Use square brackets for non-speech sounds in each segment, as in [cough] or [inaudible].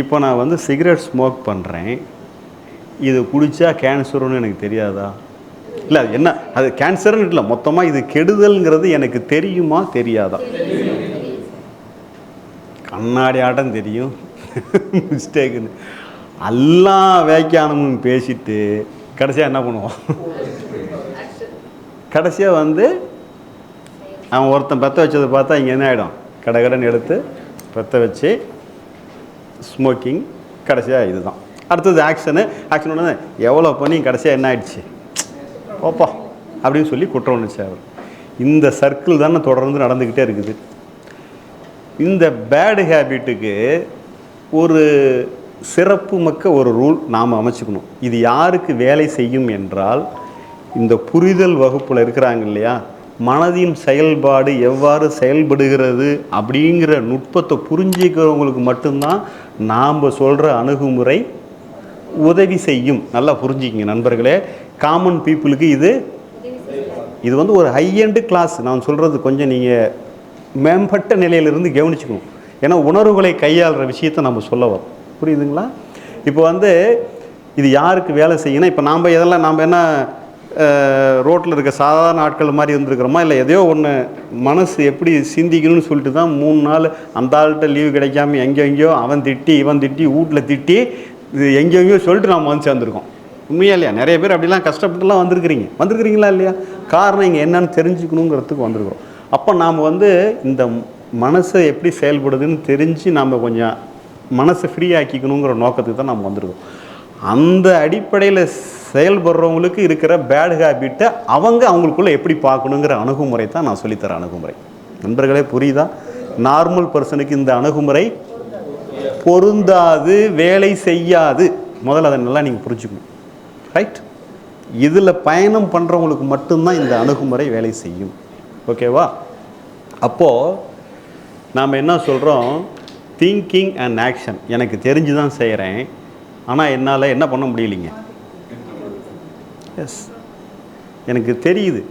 இப்போ நான் வந்து சிகரெட் ஸ்மோக் பண்ணுறேன் இது குடித்தா கேன்சருன்னு எனக்கு தெரியாதா? இல்லை அது என்ன? அது கேன்சர்னு இல்லை மொத்தமாக இது கெடுதல்ங்கிறது எனக்கு தெரியுமா? தெரியாதா? கண்ணாடி ஆட்டம் தெரியும். மிஸ்டேக்குன்னு எல்லா வியாக்கியானமும் பேசிட்டு கடைசியாக என்ன பண்ணுவோம்? கடைசியாக வந்து அவன் ஒருத்தன் பற்ற வச்சதை பார்த்தா இங்கே என்ன ஆகிடும் கடகடன்னு எடுத்து பற்ற வச்சு ஸ்மோக்கிங் கடைசியாக இதுதான். அடுத்தது ஆக்ஷனு ஆக்ஷன் உடனே எவ்வளோ பண்ணி கடைசியாக என்ன ஆயிடுச்சு? ஓப்பா அப்படின்னு சொல்லி குற்றம் உணர்ச்சி இந்த சர்க்கிள் தானே தொடர்ந்து நடந்துக்கிட்டே இருக்குது. இந்த பேடு ஹேபிட்டுக்கு ஒரு சிறப்பு மக்க ஒரு ரூல் நாம் அமைச்சுக்கணும். இது யாருக்கு வேலை செய்யும் என்றால் இந்த புரிதல் வகுப்பில் இருக்கிறாங்க இல்லையா மனதின் செயல்பாடு எவ்வாறு செயல்படுகிறது அப்படிங்கிற நுட்பத்தை புரிஞ்சிக்கிறவங்களுக்கு மட்டும்தான் நாம் சொல்கிற அணுகுமுறை உதவி செய்யும். நல்லா புரிஞ்சிக்கிங்க நண்பர்களே. காமன் பீப்புளுக்கு இது இது வந்து ஒரு ஹையண்டு கிளாஸ் நான் சொல்கிறது கொஞ்சம் நீங்கள் மேம்பட்ட நிலையிலிருந்து கவனிச்சுக்கணும். ஏன்னா உணர்வுகளை கையாளுற விஷயத்தை நம்ம சொல்ல வரோம் புரியுதுங்களா? இப்போ வந்து இது யாருக்கு வேலை செய்யணும் இப்போ நாம் இதெல்லாம் நாம் என்ன ரோட்டில் இருக்க சாதாரண ஆட்கள் மாதிரி இருந்திருக்கிறோமா? இல்லை எதையோ ஒன்று மனசு எப்படி சிந்திக்கணும்னு சொல்லிட்டு தான் மூணு நாள் அந்த ஆள்கிட்ட லீவு கிடைக்காம எங்கேயோ எங்கேயோ அவன் திட்டி இவன் திட்டி வீட்டில் திட்டி இது எங்கேயோ எங்கேயோ சொல்லிட்டு நாம் வந்து சேர்ந்துருக்கோம். உண்மையா இல்லையா? நிறைய பேர் அப்படிலாம் கஷ்டப்பட்டுலாம் வந்திருக்கிறீங்க. வந்திருக்கிறீங்களா இல்லையா? காரணம் இங்கே என்னன்னு தெரிஞ்சுக்கணுங்கிறதுக்கு வந்திருக்கிறோம். அப்போ நாம் வந்து இந்த மனசை எப்படி செயல்படுதுன்னு தெரிஞ்சு நாம் கொஞ்சம் மனசை ஃப்ரீ ஆக்கிக்கணுங்கிற நோக்கத்துக்கு தான் நம்ம வந்திருக்கோம். அந்த அடிப்படையில் செயல்படுறவங்களுக்கு இருக்கிற பேட் ஹேபிட்டை அவங்க அவங்களுக்குள்ளே எப்படி பார்க்கணுங்கிற அணுகுமுறை தான் நான் சொல்லித்தர அணுகுமுறை. நண்பர்களே புரியுதா? நார்மல் பர்சனுக்கு இந்த அணுகுமுறை பொருந்தாது வேலை செய்யாது. முதல்ல அதை நல்லா நீங்கள் புரிஞ்சுக்கணும். ரைட் இதில் பயணம் பண்ணுறவங்களுக்கு மட்டும்தான் இந்த அணுகுமுறை வேலை செய்யும். ஓகேவா அப்போது நாம் என்ன சொல்கிறோம் திங்கிங் அண்ட் ஆக்ஷன் எனக்கு தெரிஞ்சு தான் செய்கிறேன் ஆனால் என்னால் என்ன பண்ண முடியலைங்க? எஸ் எனக்கு தெரியுது.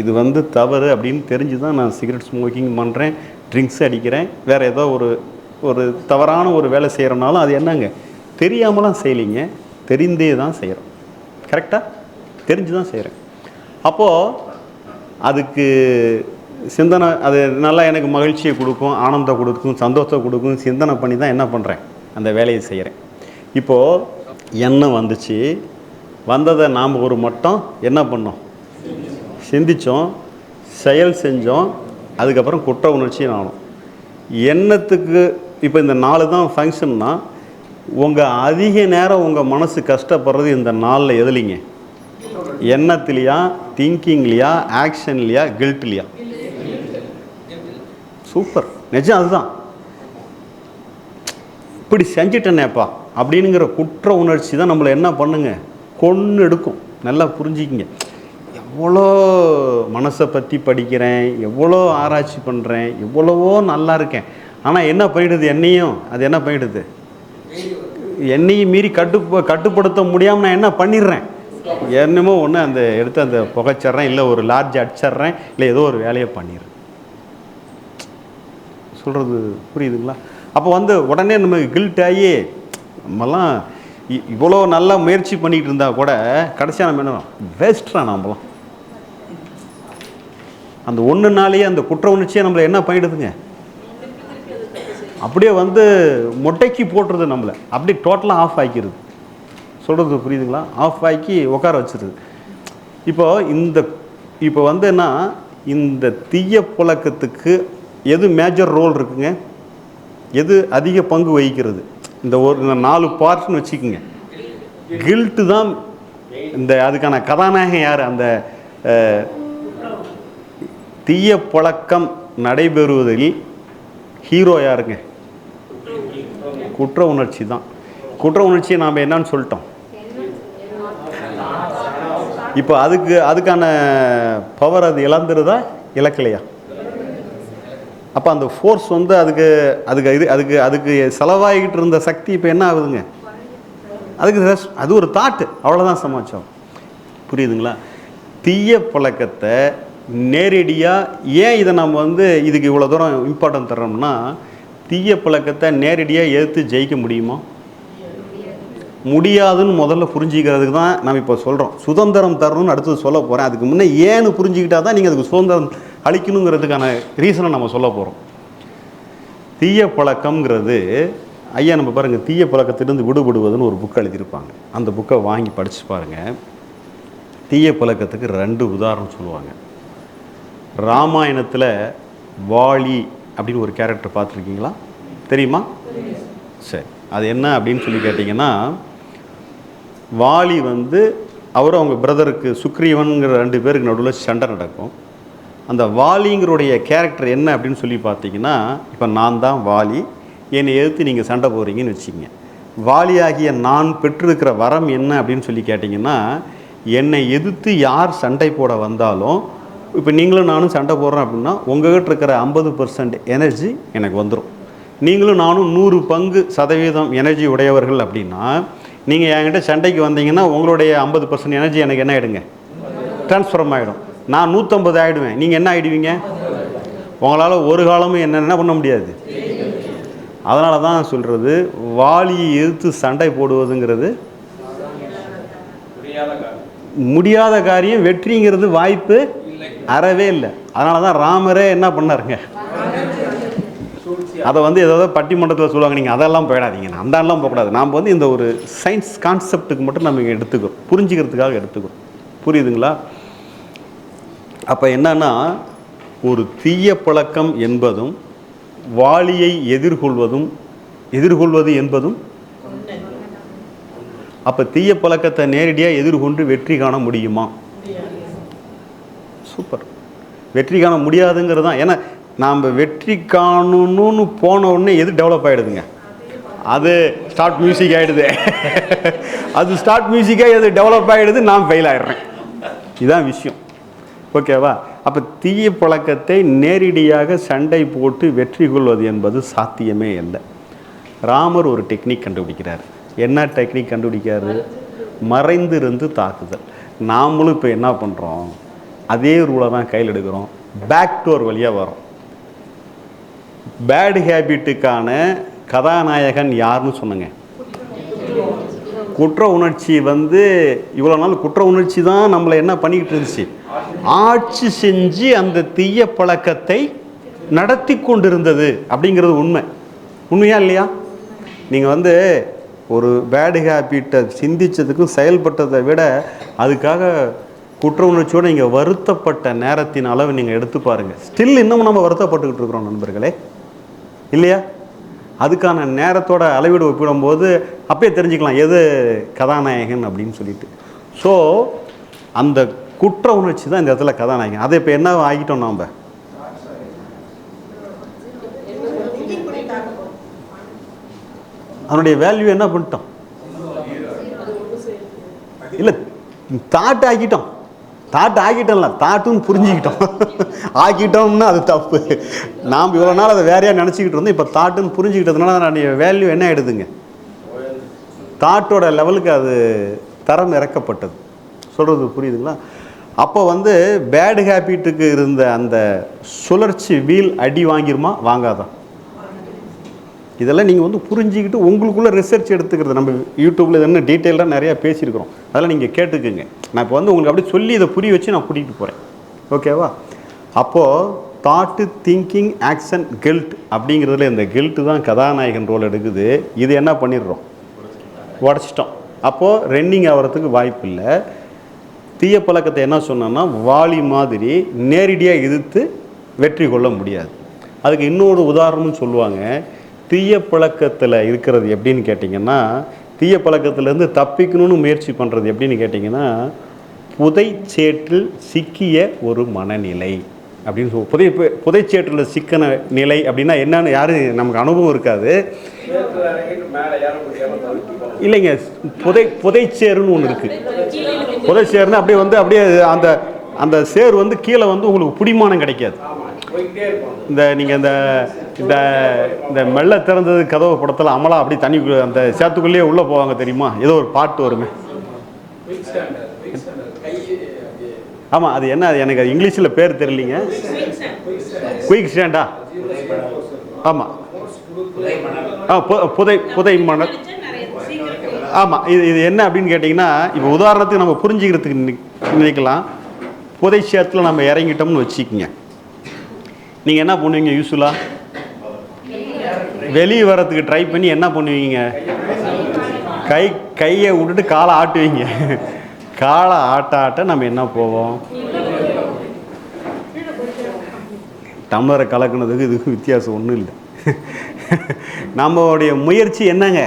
இது வந்து தவறு அப்படின்னு தெரிஞ்சு தான் நான் சிகரெட் ஸ்மோக்கிங் பண்ணுறேன் ட்ரிங்க்ஸ் அடிக்கிறேன் வேறு ஏதோ ஒரு ஒரு தவறான ஒரு வேலை செய்கிறனாலும் அது என்னங்க? தெரியாமலாம் செய்யலைங்க. தெரிந்தே தான் செய்கிறோம் கரெக்டாக தெரிஞ்சு தான் செய்கிறேன் அப்போது அதுக்கு சிந்தனை அது நல்லா எனக்கு மகிழ்ச்சியை கொடுக்கும் ஆனந்தம் கொடுக்கும் சந்தோஷத்தை கொடுக்கும் சிந்தனை பண்ணி தான் என்ன பண்ணுறேன் அந்த வேலையை செய்கிறேன் இப்போது எண்ணம் வந்துச்சு? வந்ததை நாம் ஒரு மட்டும் என்ன பண்ணோம்? சிந்திச்சோம் செயல் செஞ்சோம் அதுக்கப்புறம் குற்ற உணர்ச்சியும் ஆனோம். எண்ணத்துக்கு இப்போ இந்த நாலு தான் ஃபங்க்ஷன்னா உங்கள் அதிக நேரம் உங்கள் மனசு கஷ்டப்படுறது இந்த நாளில் எதுலிங்க? எண்ணத்துலையா திங்கிங்லையா ஆக்ஷன்லையா கில்ட்லையா சூப்பர் நிஜம் அதுதான். இப்படி செஞ்சிட்டேனேப்பா. அப்படிங்கிற குற்ற உணர்ச்சி தான் நம்மளை என்ன பண்ணுங்க? கொன்று எடுக்கும். நல்லா புரிஞ்சுக்கிங்க. எவ்வளோ மனசை பற்றி படிக்கிறேன் எவ்வளோ ஆராய்ச்சி பண்ணுறேன் எவ்வளவோ நல்லா இருக்கேன். ஆனால் என்ன பண்ணிடுது என்னையும்? அது என்ன பண்ணிடுது என்னையும் மீறி கட்டு கட்டுப்படுத்த முடியாமல் நான் என்ன பண்ணிடுறேன்? என்னமோ ஒன்று அந்த எடுத்து அந்த புகைச்சிட்றேன் இல்லை ஒரு லார்ஜ் அடிச்சிட்றேன் இல்லை ஏதோ ஒரு வேலையை பண்ணிடுறேன். சொல்கிறது புரியுதுங்களா? அப்போ வந்து உடனே நமக்கு கில்ட் ஆகி நம்மலாம் இ- இவ்வளோ நல்லா முயற்சி பண்ணிகிட்டு இருந்தால் கூட கடைசியாக நம்ம என்ன வேஸ்ட்ரா நம்மளாம் அந்த ஒன்று நாளையே அந்த குற்ற உணர்ச்சியை நம்மளை என்ன பண்ணிடுதுங்க? அப்படியே வந்து மொட்டைக்கு போட்டுருது நம்மளை. அப்படியே டோட்டலாக ஆஃப் ஆக்கிடுது சொல்கிறது புரியுதுங்களா? ஆஃப் ஆக்கி உட்கார வச்சிருது. இப்போ இந்த இப்போ வந்து என்ன? இந்த தீய புழக்கத்துக்கு எது மேஜர் ரோல் இருக்குங்க? எது அதிக பங்கு வகிக்கிறது? இந்த ஒரு இந்த நாலு பார்ட்னு வச்சுக்கோங்க. கில்ட்டு தான் இந்த அதுக்கான கதாநாயகன் யார்? அந்த தீய பழக்கம் நடைபெறுவதில் ஹீரோ யாருங்க? குற்ற உணர்ச்சி தான். குற்ற உணர்ச்சியை நாம் என்னன்னு சொல்லிட்டோம். இப்போ அதுக்கு அதுக்கான பவர் அது இழந்துருதா? இழக்கலையா? அப்போ அந்த ஃபோர்ஸ் வந்து அதுக்கு அதுக்கு இது அதுக்கு அதுக்கு செலவாகிக்கிட்டு இருந்த சக்தி இப்போ என்ன ஆகுதுங்க? அதுக்கு அது ஒரு தாட்டு அவ்வளோதான் சமாச்சம் புரியுதுங்களா? தீய பழக்கத்தை நேரடியாக ஏன் இதை நம்ம வந்து இதுக்கு இவ்வளோ தூரம் இம்பார்ட்டன்ட் தர்றோம்னா தீய பழக்கத்தை நேரடியாக எதிர்த்து ஜெயிக்க முடியுமா? முடியாதுன்னு முதல்ல புரிஞ்சிக்கிறதுக்கு தான் நம்ம இப்போ சொல்கிறோம் சுதந்திரம் தரணும்னு அடுத்தது சொல்ல போகிறேன் அதுக்கு முன்னே ஏன்னு புரிஞ்சுக்கிட்டா தான் நீங்கள் அதுக்கு சுதந்திரம் அழிக்கணுங்கிறதுக்கான ரீசனை நம்ம சொல்ல போகிறோம் தீய பழக்கம்ங்கிறது ஐயா நம்ம பாருங்கள் தீய பழக்கத்திலிருந்து விடுபடுவதுன்னு ஒரு புக் எழுதியிருப்பாங்க. அந்த புக்கை வாங்கி படித்து பாருங்கள் தீய பழக்கத்துக்கு ரெண்டு உதாரணம் சொல்லுவாங்க. ராமாயணத்தில் வாலி அப்படின்னு ஒரு கேரக்டர் பார்த்துருக்கீங்களா? தெரியுமா? சரி. அது என்ன அப்படின்னு சொல்லி கேட்டிங்கன்னா வாலி வந்து அவரும் அவங்க பிரதருக்கு சுக்ரீவன்கிற ரெண்டு பேருக்கு நடுவில் சண்டை நடக்கும். அந்த வாலிங்கிறோடைய கேரக்டர் என்ன அப்படின்னு சொல்லி பார்த்தீங்கன்னா இப்போ நான் தான் வாலி என்னை எதிர்த்து நீங்கள் சண்டை போகிறீங்கன்னு வச்சுக்கோங்க. வாலியாகிய நான் பெற்றிருக்கிற வரம் என்ன அப்படின்னு சொல்லி கேட்டிங்கன்னா என்னை எதிர்த்து யார் சண்டை போட வந்தாலும் இப்போ நீங்களும் நானும் சண்டை போடுறோம் அப்படின்னா உங்ககிட்ட இருக்கிற ஐம்பது பர்சன்ட் எனர்ஜி எனக்கு வந்துடும் நீங்களும் நானும் நூறு பங்கு சதவீதம் எனர்ஜி உடையவர்கள் அப்படின்னா நீங்கள் என்கிட்ட சண்டைக்கு வந்தீங்கன்னா உங்களுடைய ஐம்பது பர்சன்ட் எனர்ஜி எனக்கு என்ன ஆகிடுங்க ட்ரான்ஸ்ஃபார்ம் ஆகிடும் நான் நூற்றம்பது ஆகிடுவேன் நீங்கள் என்ன ஆகிடுவீங்க உங்களால் ஒரு காலமும் என்ன என்ன பண்ண முடியாது. அதனால தான் சொல்கிறது வாலியை எதிர்த்து சண்டை போடுவதுங்கிறது முடியாத காரியம். வெற்றிங்கிறது வாய்ப்பு அறவே இல்லை. அதனால தான் ராமரே என்ன பண்ணாருங்க? அதை வந்து ஏதாவது பட்டிமன்றத்தில் சொல்லுவாங்க. நீங்கள் அதெல்லாம் போயிடாதீங்க. அந்த போகக்கூடாது. நாம் வந்து இந்த ஒரு சயின்ஸ் கான்செப்டுக்கு மட்டும் நம்ம இங்கே எடுத்துக்கிறோம் புரிஞ்சுக்கிறதுக்காக எடுத்துக்கிறோம் புரியுதுங்களா? அப்போ என்னன்னா ஒரு தீய பழக்கம் என்பதும் வாளியை எதிர்கொள்வதும் எதிர்கொள்வது என்பதும் அப்போ தீய பழக்கத்தை நேரடியாக எதிர்கொண்டு வெற்றி காண முடியுமா? சூப்பர். வெற்றி காண முடியாதுங்கிறது தான் ஏன்னா நாம் வெற்றி காணணும்னு போன உடனே எது டெவலப் ஆகிடுதுங்க அது ஸ்டார்ட் மியூசிக் ஆகிடுது அது ஸ்டார்ட் மியூசிக்காக எது டெவலப் ஆகிடுது நான் ஃபெயில் ஆகிடுறேன் இதுதான் விஷயம். ஓகேவா? அப்போ தீய பழக்கத்தை நேரடியாக சண்டை போட்டு வெற்றி கொள்வது என்பது சாத்தியமே இல்லை. ராமர் ஒரு டெக்னிக் கண்டுபிடிக்கிறார். என்ன டெக்னிக் கண்டுபிடிக்காரு மறைந்திருந்து தாக்குதல். நாமளும் இப்போ என்ன பண்ணுறோம் அதே ரூலை தான் கையில் எடுக்கிறோம். பேக் டோர் வழியாக வரோம் பேட் ஹேபிட்டுக்கான கதாநாயகன் யாருன்னு சொன்னங்க குற்ற உணர்ச்சி வந்து இவ்வளோ நாள் குற்ற உணர்ச்சி தான் நம்மளை என்ன பண்ணிக்கிட்டு இருந்துச்சு? ஆட்சி செஞ்சு அந்த தீய பழக்கத்தை நடத்தி கொண்டிருந்தது அப்படிங்கிறது உண்மை. உண்மையா இல்லையா? நீங்கள் வந்து ஒரு பேடு ஹேபிட்டை சிந்திச்சதுக்கும் செயல்பட்டதை விட அதுக்காக குற்ற உணர்ச்சியோடு நீங்கள் வருத்தப்பட்ட நேரத்தின் அளவு நீங்கள் எடுத்து பாருங்கள் ஸ்டில் இன்னமும் நம்ம வருத்தப்பட்டுக்கிட்டு இருக்கிறோம் நண்பர்களே. இல்லையா? அதுக்கான நேரத்தோட அளவீடு ஒப்பிடும்போது அப்பயே தெரிஞ்சுக்கலாம் எது கதாநாயகன் அப்படின்னு சொல்லிட்டு. ஸோ அந்த குற்ற உணர்ச்சி தான் இந்த இடத்துல கதாநாயகன். அதை இப்போ என்ன ஆகிட்டோம் நாம்? அதனுடைய வேல்யூ என்ன பண்ணிட்டோம்? இல்லை தாட் ஆக்கிட்டோம் தாட் ஆக்கிட்டோம்ல தாட்டுன்னு புரிஞ்சுக்கிட்டோம். [laughs] ஆக்கிட்டோம்னா அது தப்பு. நாம் இவ்வளோ நாள் அதை வேறையா நினச்சிக்கிட்டு இருந்தோம் இப்போ தாட்டுன்னு புரிஞ்சுக்கிட்டதுனால அதனுடைய வேல்யூ என்ன ஆயிடுதுங்க? தாட்டோட லெவலுக்கு அது தரம் இறக்கப்பட்டது. சொல்கிறது புரியுதுங்களா? அப்போ வந்து பேட் ஹேபிட்டுக்கு இருந்த அந்த சுழற்சி வீல் அடி வாங்கிருமா? வாங்காதான் இதெல்லாம் நீங்கள் வந்து புரிஞ்சுக்கிட்டு உங்களுக்குள்ளே ரிசர்ச் எடுத்துக்கிறது. நம்ம யூடியூப்பில் இது என்ன டீட்டெயிலாக நிறையா பேசியிருக்கிறோம். அதெல்லாம் நீங்கள் கேட்டுக்குங்க. நான் இப்போ வந்து உங்களுக்கு அப்படியே சொல்லி இதை புரிய வச்சு நான் கூட்டிகிட்டு போகிறேன் ஓகேவா அப்போது தாட்டு திங்கிங் ஆக்ஷன் கில்ட் அப்படிங்கிறதுல இந்த கில்ட்டு தான் கதாநாயகன் ரோல் எடுக்குது. இது என்ன பண்ணிடுறோம்? உடச்சிட்டோம். அப்போது ரன்னிங் ஆகிறதுக்கு வாய்ப்பு இல்லை. தீய பழக்கத்தை என்ன சொன்னோன்னா வாளி மாதிரி நேரடியாக எதிர்த்து வெற்றி கொள்ள முடியாது. அதுக்கு இன்னொரு உதாரணம்னு சொல்லுவாங்க. தீய பழக்கத்தில் இருக்கிறது எப்படின்னு கேட்டிங்கன்னா தீய பழக்கத்திலேருந்து தப்பிக்கணும்னு முயற்சி பண்ணுறது எப்படின்னு கேட்டிங்கன்னா புதைச்சேற்றில் சிக்கிய ஒரு மனநிலை அப்படின்னு சொல் புதை புதைச்சேற்றில் சிக்கன நிலை அப்படின்னா என்னன்னு யாரும் நமக்கு அனுபவம் இருக்காது. இல்லைங்க புதை புதைச்சேருன்னு ஒன்று இருக்குது புதைச்சேருன்னு அப்படியே வந்து அப்படியே அந்த அந்த சேர் வந்து கீழே வந்து உங்களுக்கு பிடிமானம் கிடைக்காது. இந்த நீங்கள் இந்த இந்த இந்த மெல்ல திறந்தது கதவு படத்தில் அமலா அப்படி தண்ணி அந்த சேத்துக்குள்ளேயே உள்ளே போவாங்க தெரியுமா? ஏதோ ஒரு பாட்டு வருமே. ஆமாம் அது என்ன அது எனக்கு அது இங்கிலீஷில் பேர் தெரியலிங்க. குயிக் ஸ்டாண்டா ஆமாம் ஆ? புதை புதை மணல். ஆமாம் இது இது என்ன அப்படின்னு கேட்டிங்கன்னா இப்போ உதாரணத்துக்கு நம்ம புரிஞ்சுக்கிறதுக்கு நினை- நினைக்கலாம். புதை சேத்துல நம்ம இறங்கிட்டோம்னு வச்சுக்கோங்க. நீங்கள் என்ன பண்ணுவீங்க யூஸ்ஃபுல்லாக வெளியே வரத்துக்கு ட்ரை பண்ணி என்ன பண்ணுவீங்க? கை கையை விட்டுட்டு காலை ஆட்டுவீங்க. காலை ஆட்ட ஆட்ட நம்ம என்ன போவோம்? டம்ளரை கலக்குனதுக்கு இதுக்கு வித்தியாசம் ஒன்றும் இல்லை. நம்மளுடைய முயற்சி என்னங்க?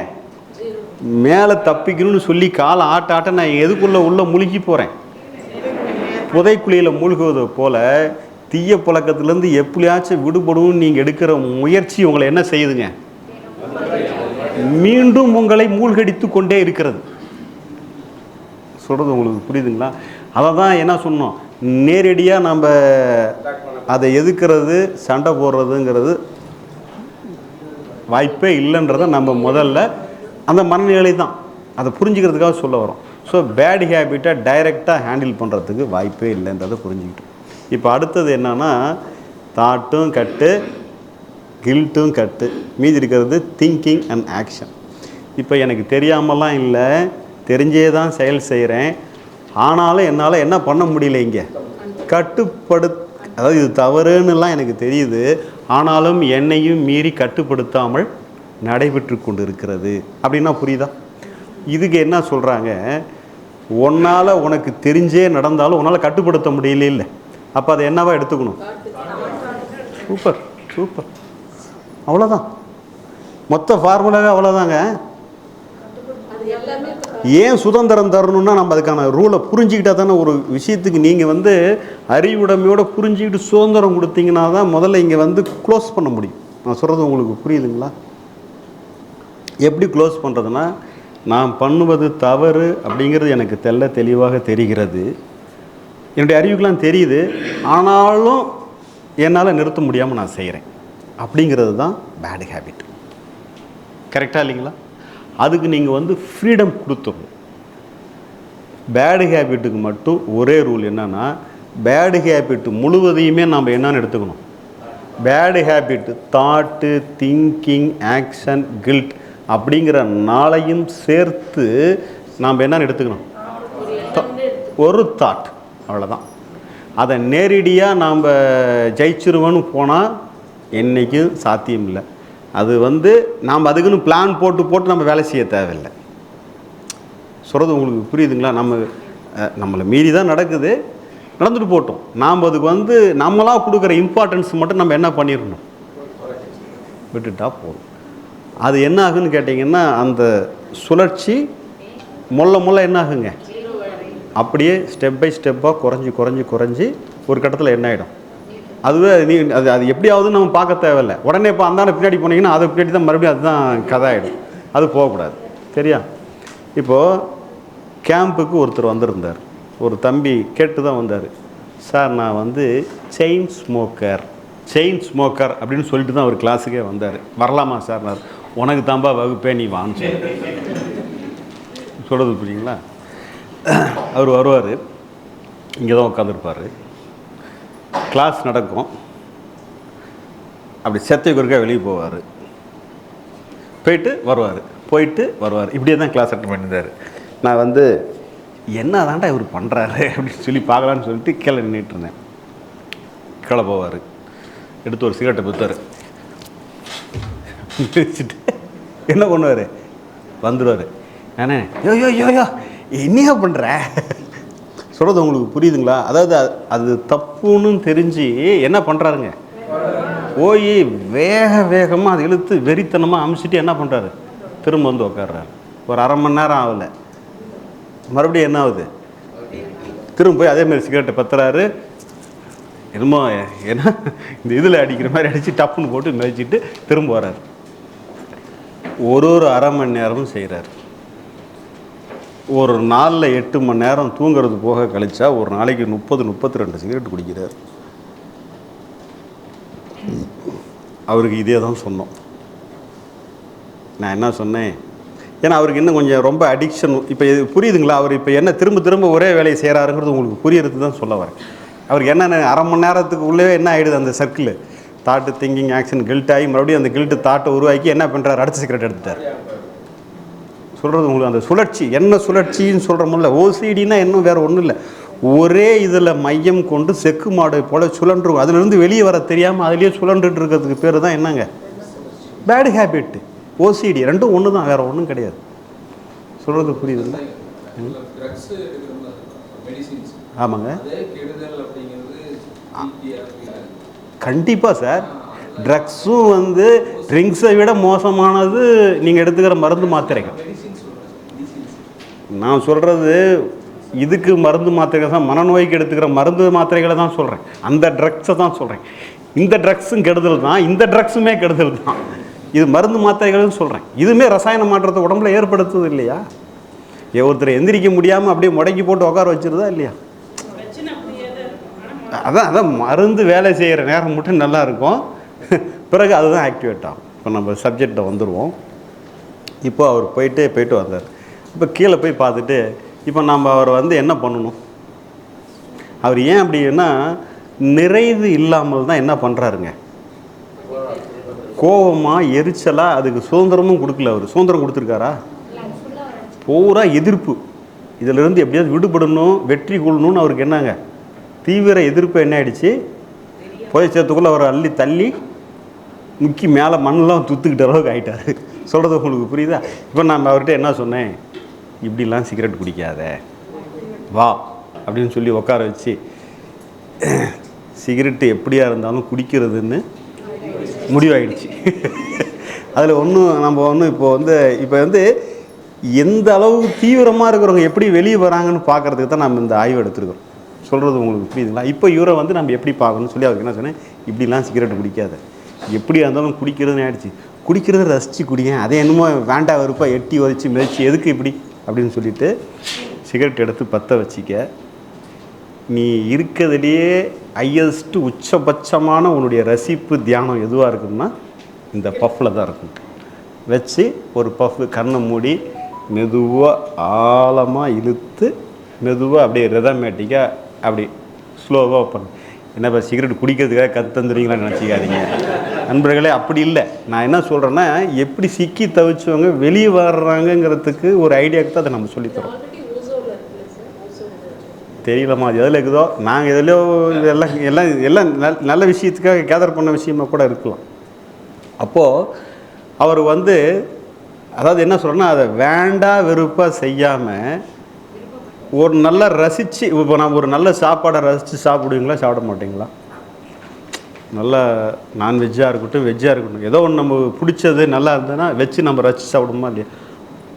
மேலே தப்பிக்கணும்னு சொல்லி காலை ஆட்ட ஆட்ட நான் எதுக்குள்ளே உள்ளே முழுகி போகிறேன் புதைக்குழியில் மூழ்குவது போல் தீய புழக்கத்திலேருந்து எப்படியாச்சும் விடுபடும் நீங்கள் எடுக்கிற முயற்சி உங்களை என்ன செய்யுதுங்க? மீண்டும் உங்களை மூழ்கடித்து கொண்டே இருக்கிறது. சொல்கிறது உங்களுக்கு புரியுதுங்களா? அதை தான் என்ன சொன்னோம்? நேரடியாக நம்ம அதை எதுக்கிறது சண்டை போடுறதுங்கிறது வாய்ப்பே இல்லைன்றத நம்ம முதல்ல அந்த மனநிலை தான். அதை புரிஞ்சுக்கிறதுக்காக சொல்ல வரோம். ஸோ பேட் ஹேபிட்டை டைரெக்டாக ஹேண்டில் பண்ணுறதுக்கு வாய்ப்பே இல்லைன்றதை புரிஞ்சுக்கிட்டோம். இப்போ அடுத்தது என்னன்னா தாட்டும் கட்டு கில்ட்டும் கட்டு. மீதி இருக்கிறது திங்கிங் அண்ட் ஆக்ஷன் இப்போ எனக்கு தெரியாமலாம் இல்லை தெரிஞ்சே தான் செயல் செய்கிறேன் ஆனாலும் என்னால் என்ன பண்ண முடியல இங்கே? கட்டுப்படு அதாவது இது தவறுன்னுலாம் எனக்கு தெரியுது. ஆனாலும் என்னையும் மீறி கட்டுப்படுத்தாமல் நடைபெற்று கொண்டு இருக்கிறது அப்படின்னா புரியுதா? இதுக்கு என்ன சொல்கிறாங்க உன்னால் உனக்கு தெரிஞ்சே நடந்தாலும் உன்னால் கட்டுப்படுத்த முடியல இல்லை. அப்போ அதை என்னவா எடுத்துக்கணும்? Super super. அவ்வளோதான் மொத்த ஃபார்முலாவே அவ்வளோதாங்க ஏன் சுதந்திரம் தரணும்னா நம்ம அதுக்கான ரூலை புரிஞ்சுக்கிட்டா தானே ஒரு விஷயத்துக்கு நீங்கள் வந்து அறிவுடைமையோட புரிஞ்சுக்கிட்டு சுதந்திரம் கொடுத்தீங்கன்னா தான் முதல்ல இங்கே வந்து க்ளோஸ் பண்ண முடியும். நான் சொல்கிறது உங்களுக்கு புரியுதுங்களா? எப்படி க்ளோஸ் பண்ணுறதுன்னா நான் பண்ணுவது தவறு அப்படிங்கிறது எனக்கு தெல்ல தெளிவாக தெரிகிறது. என்னுடைய அறிவுக்கெலாம் தெரியுது. ஆனாலும் என்னால் நிறுத்த முடியாமல் நான் செய்கிறேன் அப்படிங்கிறது தான் பேட் ஹேபிட் கரெக்டாக இல்லைங்களா? அதுக்கு நீங்கள் வந்து ஃப்ரீடம் கொடுத்துடணும் பேடு ஹேபிட்டுக்கு மட்டும் ஒரே ரூல் என்னன்னா பேடு ஹேபிட் முழுவதையுமே நாம் என்னன்னு எடுத்துக்கணும். Bad habit thought thinking action guilt அப்படிங்கிற நாளையும் சேர்த்து நாம் என்னன்னு எடுத்துக்கணும். ஒரு தாட் அவ்வளோதான் அதை நேரடியாக நாம் ஜெயிச்சிருவோன்னு போனால் என்றைக்கும் சாத்தியம் இல்லை. அது வந்து நாம் அதுக்குன்னு பிளான் போட்டு போட்டு நம்ம வேலை செய்ய தேவையில்லை. சொல்கிறது உங்களுக்கு புரியுதுங்களா? நம்ம நம்மளை மீறி தான் நடக்குது. நடந்துட்டு போட்டோம். நாம் அதுக்கு வந்து நம்மளாக கொடுக்குற இம்பார்ட்டன்ஸ் மட்டும் நம்ம என்ன பண்ணிடணும்? விட்டுட்டா போதும். அது என்ன ஆகுன்னு கேட்டிங்கன்னா அந்த சுழற்சி முல்ல முல்ல என்ன ஆகுங்க? அப்படியே ஸ்டெப் பை ஸ்டெப்பாக குறைஞ்சி குறைஞ்சி குறைஞ்சி ஒரு கட்டத்தில் என்ன ஆகிடும் அதுவே நீ அது அது எப்படியாவது நம்ம பார்க்க தேவையில்ல. உடனே இப்போ அந்தாண்ட பின்னாடி போனீங்கன்னா அதை பின்னாடி தான் மறுபடியும் அதுதான் கதை ஆகிடும் அது போகக்கூடாது. சரியா? இப்போது கேம்புக்கு ஒருத்தர் வந்திருந்தார். ஒரு தம்பி கேட்டு தான் வந்தார். சார் நான் வந்து செயின் ஸ்மோக்கர் செயின் ஸ்மோக்கர் அப்படின்னு சொல்லிட்டு தான் அவர் கிளாஸுக்கே வந்தார். வரலாமா சார்? நான் உனக்கு தாம்பா வகுப்பே நீ வான்னு சொல்கிறது புரியுங்களா? அவர் வருவார். இங்கே தான் உட்காந்துருப்பார். கிளாஸ் நடக்கும். அப்படி செத்தை குறுக்காக வெளியே போவார். போயிட்டு வருவார். போயிட்டு வருவார். இப்படியே தான் கிளாஸ் அட்டன் பண்ணியிருந்தார். நான் வந்து என்ன தாண்டா இவர் பண்ணுறாரு அப்படின்னு சொல்லி பார்க்கலான்னு சொல்லிட்டு கீழே நின்றுட்டு இருந்தேன். கீழே போவார். எடுத்து ஒரு சிகரெட்டை குத்தாரு என்ன பண்ணுவார்? வந்துடுவார் நானே யோ யோ யோ யோ என்னையா பண்ணுற சொல்கிறது உங்களுக்கு புரியுதுங்களா? அதாவது அது- அது தப்புன்னு தெரிஞ்சு என்ன பண்ணுறாருங்க போய் வேக வேகமாக அதை இழுத்து வெறித்தனமாக அமுச்சிட்டு என்ன பண்ணுறாரு திரும்ப வந்து உட்கார்றாரு ஒரு அரை மணி நேரம் ஆகலை. மறுபடியும் என்ன ஆகுது? திரும்ப போய் அதே மாதிரி சிகரெட்டை பத்துறாரு. என்னமோ ஏன்னா இந்த இதில் அடிக்கிற மாதிரி அடித்து டப்புன்னு போட்டு மேய்ச்சிட்டு திரும்ப வர்றாரு. ஒரு ஒரு அரை மணி நேரமும் செய்கிறாரு ஒரு நாளில் எட்டு மணி நேரம் தூங்குறது போக கழிச்சா ஒரு நாளைக்கு முப்பது முப்பத்தி ரெண்டு சிகரெட் குடிக்கிறார். அவருக்கு இதே தான் சொன்னோம். நான் என்ன சொன்னேன்? ஏன்னா அவருக்கு இன்னும் கொஞ்சம் ரொம்ப அடிக்ஷன் இப்போ இது புரியுதுங்களா? அவர் இப்போ என்ன திரும்ப திரும்ப ஒரே வேலையை செய்கிறாருங்கிறது உங்களுக்கு புரியறது தான் சொல்ல வரேன். அவருக்கு என்ன அரை மணி நேரத்துக்கு உள்ளே என்ன ஆகிடுது அந்த circle thought thinking action guilt ஆகி மறுபடியும் அந்த கில்ட்டு தாட்டை உருவாக்கி என்ன பண்ணுறாரு அடுத்த சிகரெட் எடுத்துட்டார். சொல்கிறது உங்களுக்கு அந்த சுழற்சி என்ன சுழற்சின்னு சொல்கிறோம்ல ஓசிடினா இன்னும் வேறு ஒன்றும் இல்லை. ஒரே இதில் மையம் கொண்டு செக்கு மாடு போல் சுழன்று அதுலேருந்து வெளியே வர தெரியாமல் அதுலேயே சுழன்றுட்டு இருக்கிறதுக்கு பேர் தான் என்னங்க? பேட் ஹேபிட்டு ஓசிடி ரெண்டும் ஒன்று தான் வேறு ஒன்றும் கிடையாது. சொல்கிறது புரியுதுல்ல ஆமாங்க. கண்டிப்பாக சார். ட்ரக்ஸும் வந்து ட்ரிங்க்ஸை விட மோசமானது நீங்கள் எடுத்துக்கிற மருந்து மாத்திரைகள். நான் சொல்கிறது இதுக்கு மருந்து மாத்திரைகள் தான் மனநோய்க்கு எடுத்துக்கிற மருந்து மாத்திரைகளை தான் சொல்கிறேன் அந்த ட்ரக்ஸை தான் சொல்கிறேன் இந்த ட்ரக்ஸும் கெடுதல் தான் இந்த ட்ரக்ஸுமே கெடுதல் தான். இது மருந்து மாத்திரைகள்னு சொல்கிறேன் இதுவுமே ரசாயன மாற்றத்தை உடம்புல ஏற்படுத்துது இல்லையா? ஏ, ஒருத்தர் எந்திரிக்க முடியாமல் அப்படியே முடக்கி போட்டு உட்கார வச்சிருதா இல்லையா? அதான் அதான் மருந்து வேலை செய்கிற நேரம் மட்டும் நல்லா இருக்கும். பிறகு அதுதான் ஆக்டிவேட் ஆகும். இப்போ நம்ம சப்ஜெக்டை வந்துடுவோம் இப்போ அவர் போயிட்டே போயிட்டு வந்தார். இப்போ கீழே போய் பார்த்துட்டு இப்போ நம்ம அவர் வந்து என்ன பண்ணணும்? அவர் ஏன் அப்படின்னா நிறைவு இல்லாமல் தான் என்ன பண்ணுறாருங்க கோவமாக எரிச்சலாக அதுக்கு சுதந்திரமும் கொடுக்கல அவர். சுதந்திரம் கொடுத்துருக்காரா? பூரா எதிர்ப்பு. இதிலிருந்து எப்படியாவது விடுபடணும் வெற்றி கொள்ளணும்னு அவருக்கு என்னங்க? தீவிர எதிர்ப்பு என்ன ஆயிடுச்சு? புதைச்சத்துக்குள்ளே சேர்த்துக்குள்ளே அவர் அள்ளி தள்ளி முக்கி மேலே மண்ணெலாம் துத்துக்கிட்ட அளவுக்கு ஆகிட்டார் சொல்கிறது உங்களுக்கு புரியுதா? இப்போ நான் அவர்கிட்ட என்ன சொன்னேன்? இப்படிலாம் சிகரெட் குடிக்காத. வா அப்படின்னு சொல்லி உட்கார வச்சு சிகரெட்டு எப்படியா இருந்தாலும் குடிக்கிறதுன்னு முடிவாயிடுச்சு. அதில் ஒன்றும் நம்ம ஒன்றும் இப்போ வந்து இப்போ வந்து எந்த அளவு தீவிரமாக இருக்கிறவங்க எப்படி வெளியே வராங்கன்னு பார்க்கறதுக்கு தான் நம்ம இந்த ஆய்வு எடுத்துருக்கோம் சொல்கிறது உங்களுக்கு புரியுதுங்களா? இப்போ இவரை வந்து நம்ம எப்படி பார்க்கணும்னு சொல்லி அவருக்கு என்ன சொன்னேன்? இப்படிலாம் சிகரெட் குடிக்காத. எப்படியா இருந்தாலும் குடிக்கிறதுன்னு ஆயிடுச்சு. குடிக்கிறத ரசித்து குடிங்க. அதே என்னமோ வேண்டாம் வெறுப்பாக எட்டி உதச்சி மிதச்சி எதுக்கு இப்படி? அப்படின்னு சொல்லிட்டு சிகரெட் எடுத்து பற்ற வச்சிக்க. நீ இருக்கிறதுலையே ஹையஸ்ட் உச்சபட்சமான உன்னுடைய ரசிப்பு தியானம் எதுவாக இருக்குன்னா இந்த பஃப்பில் தான் இருக்கும். வச்சு ஒரு பஃப் கண்ணை மூடி மெதுவாக ஆழமாக இழுத்து மெதுவாக அப்படியே ரெதமேட்டிக்காக அப்படி ஸ்லோவாக பண்ணு என்ன இப்போ சிகரெட் குடிக்கிறதுக்காக கத்தந்துறீங்களான்னு நினச்சிக்காதீங்க. நண்பர்களே அப்படி இல்லை. நான் என்ன சொல்கிறேன்னா எப்படி சிக்கி தவிச்சவங்க வெளியே வர்றாங்கங்கிறதுக்கு ஒரு ஐடியாவுக்கு தான் அதை நம்ம சொல்லித்தரோம் தெரியலம்மா அது எதில் இருக்குதோ நாங்கள் எதுலையோ இதெல்லாம் எல்லாம் எல்லாம் நல் நல்ல விஷயத்துக்காக கேதர் பண்ண விஷயமா கூட இருக்கலாம். அப்போது அவர் வந்து அதாவது என்ன சொல்கிறேன்னா அதை வேண்டா வெறுப்பாக செய்யாமல் ஒரு நல்லா ரசித்து இப்போ நான் ஒரு நல்ல சாப்பாடை ரசித்து சாப்பிடுவீங்களா சாப்பிட மாட்டீங்களா? நல்ல நான்வெஜ்ஜாக இருக்கட்டும் வெஜ்ஜாக இருக்கட்டும். ஏதோ ஒன்று நம்ம பிடிச்சது நல்லா இருந்ததுன்னா வச்சு நம்ம ரசித்து சாப்பிடுமா இல்லையா?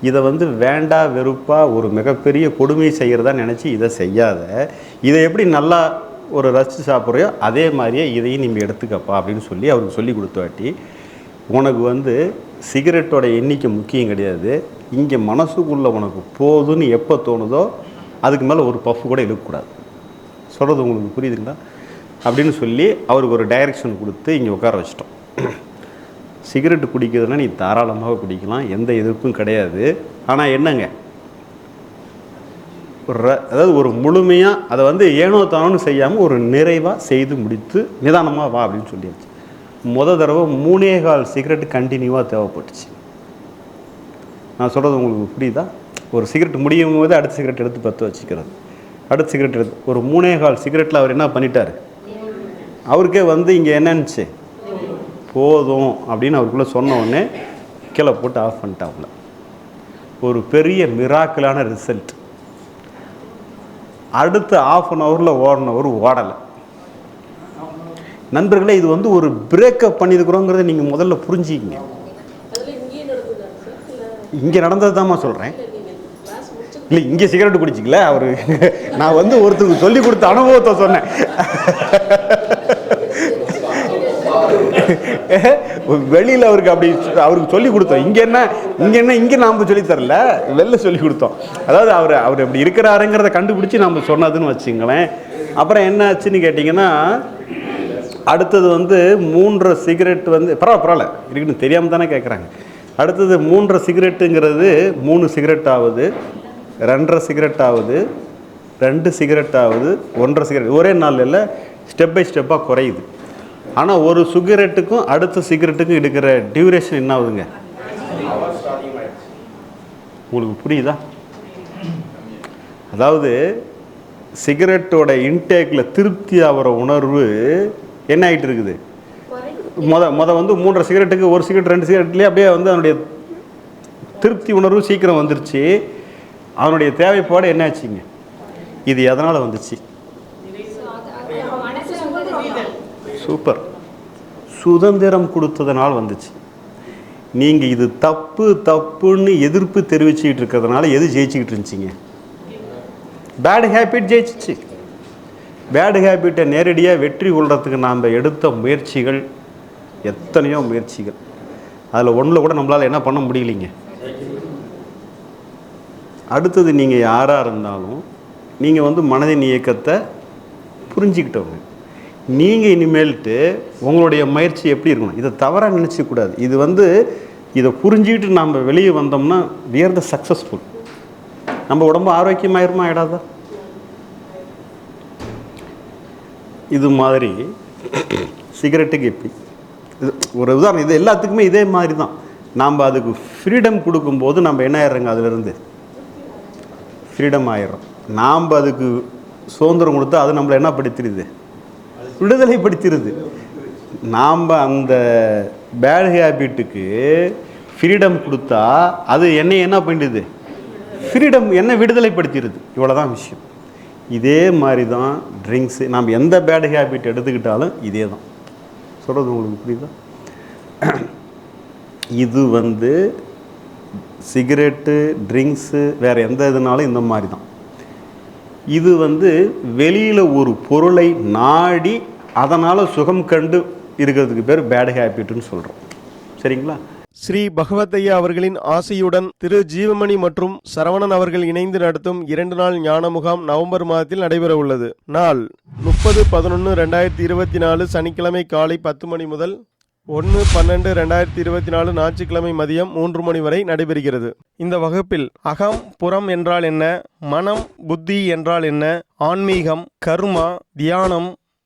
இதை வந்து வேண்டா வெறுப்பாக ஒரு மிகப்பெரிய கொடுமை செய்கிறதா நினச்சி இதை செய்யாத. இதை எப்படி நல்லா ஒரு ரசித்து சாப்பிட்றியோ அதே மாதிரியே இதையும் நீங்கள் எடுத்துக்கப்பா அப்படின்னு சொல்லி அவருக்கு சொல்லி கொடுத்தாட்டி உனக்கு வந்து சிகரெட்டோட எண்ணிக்கை முக்கியம் கிடையாது. இங்கே மனசுக்குள்ளே உனக்கு போதும்னு எப்போ தோணுதோ அதுக்கு மேலே ஒரு பஃப் கூட இழுக்கக்கூடாது. சொல்கிறது உங்களுக்கு புரியுதுங்களா? அப்படின்னு சொல்லி அவருக்கு ஒரு டைரக்ஷன் கொடுத்து இங்கே உட்கார வச்சிட்டோம். சிகரெட் குடிக்கிறதுனா நீ தாராளமாக குடிக்கலாம் எந்த எதிர்ப்பும் கிடையாது. ஆனால் என்னங்க? ஒரு அதாவது ஒரு முழுமையாக அதை வந்து ஏனோ தானோன்னு செய்யாமல் ஒரு நிறைவாக செய்து முடித்து நிதானமாக வா அப்படின்னு சொல்லியாச்சு. முத தடவை மூணே கால் சிகரெட் கண்டினியூவாக தேவைப்பட்டுச்சு. நான் சொல்கிறது உங்களுக்கு புரியுதா? ஒரு சிகரெட் முடியும் போது அடுத்த சிகரெட் எடுத்து பற்ற வச்சுக்கிறது. அடுத்த சிகரெட் எடுத்து ஒரு மூணே கால் சிகரெட்டில் அவர் என்ன பண்ணிட்டார்? அவருக்கே வந்து இங்கே என்னன்னுச்சு? போதும் அப்படின்னு அவருக்குள்ளே சொன்ன உடனே கீழே போட்டு ஆஃப் பண்ணிட்டாப்புல ஒரு பெரிய மிராக்கிளான ரிசல்ட் அடுத்த ஆஃப் அன் ஹவரில் ஓடினவர் ஓடலை. நண்பர்களே இது வந்து ஒரு பிரேக்கப் பண்ணியிருக்கிறோங்கிறத நீங்கள் முதல்ல புரிஞ்சுக்கிங்க. இங்கே நடந்தது தாம்மா சொல்கிறேன் இல்லை இங்கே சிகரெட் குடிச்சிக்கல அவர். நான் வந்து ஒருத்தருக்கு சொல்லி கொடுத்த அனுபவத்தை சொன்னேன். [laughs] வெளியில் அவருக்கு அப்படி அவருக்கு சொல்லி கொடுத்தோம். இங்கே என்ன இங்கே என்ன இங்கே நாம் சொல்லி தரல. வெளில சொல்லி கொடுத்தோம். அதாவது அவர் அவர் இப்படி இருக்கிறாருங்கிறத கண்டுபிடிச்சி நம்ம சொன்னதுன்னு வச்சுங்களேன். அப்புறம் என்ன ஆச்சுன்னு கேட்டிங்கன்னா அடுத்தது வந்து மூன்றரை சிகரெட் வந்து பரவாயில்ல பரவாயில்ல. இருக்குன்னு தெரியாமல் தானே கேட்குறாங்க அடுத்தது மூன்றரை சிகரெட்டுங்கிறது மூணு சிகரெட் ஆகுது ரெண்டரை சிகரெட் ஆகுது ரெண்டு சிகரெட் ஆகுது ஒன்றரை சிகரெட் ஒரே நாளில் ஸ்டெப் பை ஸ்டெப்பாக குறையுது. ஆனால் ஒரு சிகரெட்டுக்கும் அடுத்த சிகரெட்டுக்கும் எடுக்கிற டியூரேஷன் என்ன ஆகுதுங்க? உங்களுக்கு புரியுதா? அதாவது சிகரெட்டோட இன்டேக்கில் திருப்தி ஆகிற உணர்வு என்ன ஆகிட்டு இருக்குது? மொத மொதல் வந்து மூன்றரை சிகரெட்டுக்கு ஒரு சிகரெட் ரெண்டு சிகரெட்லேயே அப்படியே வந்து அதனுடைய திருப்தி உணர்வு சீக்கிரம் வந்துருச்சு. அவனுடைய தேவைப்பாடு என்ன ஆச்சுங்க? இது எதனால் வந்துச்சு? சூப்பர். சுதந்திரம் கொடுத்ததுனால் வந்துச்சு. நீங்கள் இது தப்பு தப்புன்னு எதிர்ப்பு தெரிவிச்சுக்கிட்டு இருக்கிறதுனால எது ஜெயிச்சுக்கிட்டு இருந்துச்சிங்க? பேட் ஹேபிட் ஜெயிச்சிச்சு. பேட் ஹேபிட்டை நேரடியாக வெற்றி கொள்றதுக்கு நாம் எடுத்த முயற்சிகள் எத்தனையோ முயற்சிகள். அதில் ஒன்றில் கூட நம்மளால் என்ன பண்ண முடியலைங்க? அடுத்தது நீங்கள் யாராக இருந்தாலும் நீங்கள் வந்து மனதின் இயக்கத்தை புரிஞ்சிக்கிட்டவங்க. நீங்கள் இனிமேல்ட்டு உங்களுடைய முயற்சி எப்படி இருக்கணும்? இதை தவறாக நினச்சிக்கூடாது இது வந்து இதை புரிஞ்சுக்கிட்டு நாம் வெளியே வந்தோம்னா வியர் த சக்ஸஸ்ஃபுல் நம்ம உடம்பு ஆரோக்கியமாயிருமா ஆயிடாதா இது மாதிரி சிகரெட்டுக்கு எப்படி இது ஒரு உதாரணம் இது எல்லாத்துக்குமே இதே மாதிரி தான் நாம் அதுக்கு ஃப்ரீடம் கொடுக்கும்போது நம்ம என்ன ஆயிடுறோங்க அதிலிருந்து? ஃப்ரீடம் ஆயிடுறோம். நாம் அதுக்கு சுதந்திரம் கொடுத்தா அது நம்மளை என்ன படுத்திடுது? விடுதலைப்படுத்திடுது நாம் அந்த பேட் ஹேபிட்டுக்கு ஃப்ரீடம் கொடுத்தா அது என்னை என்ன பண்ணிடுது? ஃப்ரீடம் என்ன விடுதலைப்படுத்திடுது இவ்வளோதான் விஷயம். இதே மாதிரி தான் ட்ரிங்க்ஸு நாம் எந்த பேட் ஹேபிட் எடுத்துக்கிட்டாலும் இதே தான் சொல்கிறது உங்களுக்கு புரியுதா? இது வந்து சிகரெட்டு ட்ரிங்க்ஸு வேறு எந்த இதுனாலும் இந்த மாதிரி தான் இது வந்து வெளியில் ஒரு பொருளை நாடி அதனால் சுகம் கண்டு இருக்கிறதுக்கு பேர் பேட் ஹேபிட்னு சொல்கிறோம் சரிங்களா? ஸ்ரீ பகவத்தையா அவர்களின் ஆசையுடன் திரு ஜீவமணி மற்றும் சரவணன் அவர்கள் இணைந்து நடத்தும் இரண்டு நாள் ஞான முகாம் நவம்பர் மாதத்தில் நடைபெற உள்ளது. நாள் முப்பது பதினொன்று ரெண்டாயிரத்தி இருபத்தி நாலு சனிக்கிழமை காலை பத்து மணி முதல் ஒன்று பன்னெண்டு ரெண்டாயிரத்தி இருபத்தி நாலு ஞாயிற்றுக்கிழமை மதியம் மூன்று மணி வரை நடைபெறுகிறது. இந்த வகுப்பில் அகம் புறம் என்றால் என்ன மனம் புத்தி என்றால் என்ன ஆன்மீகம் கர்மா தியானம்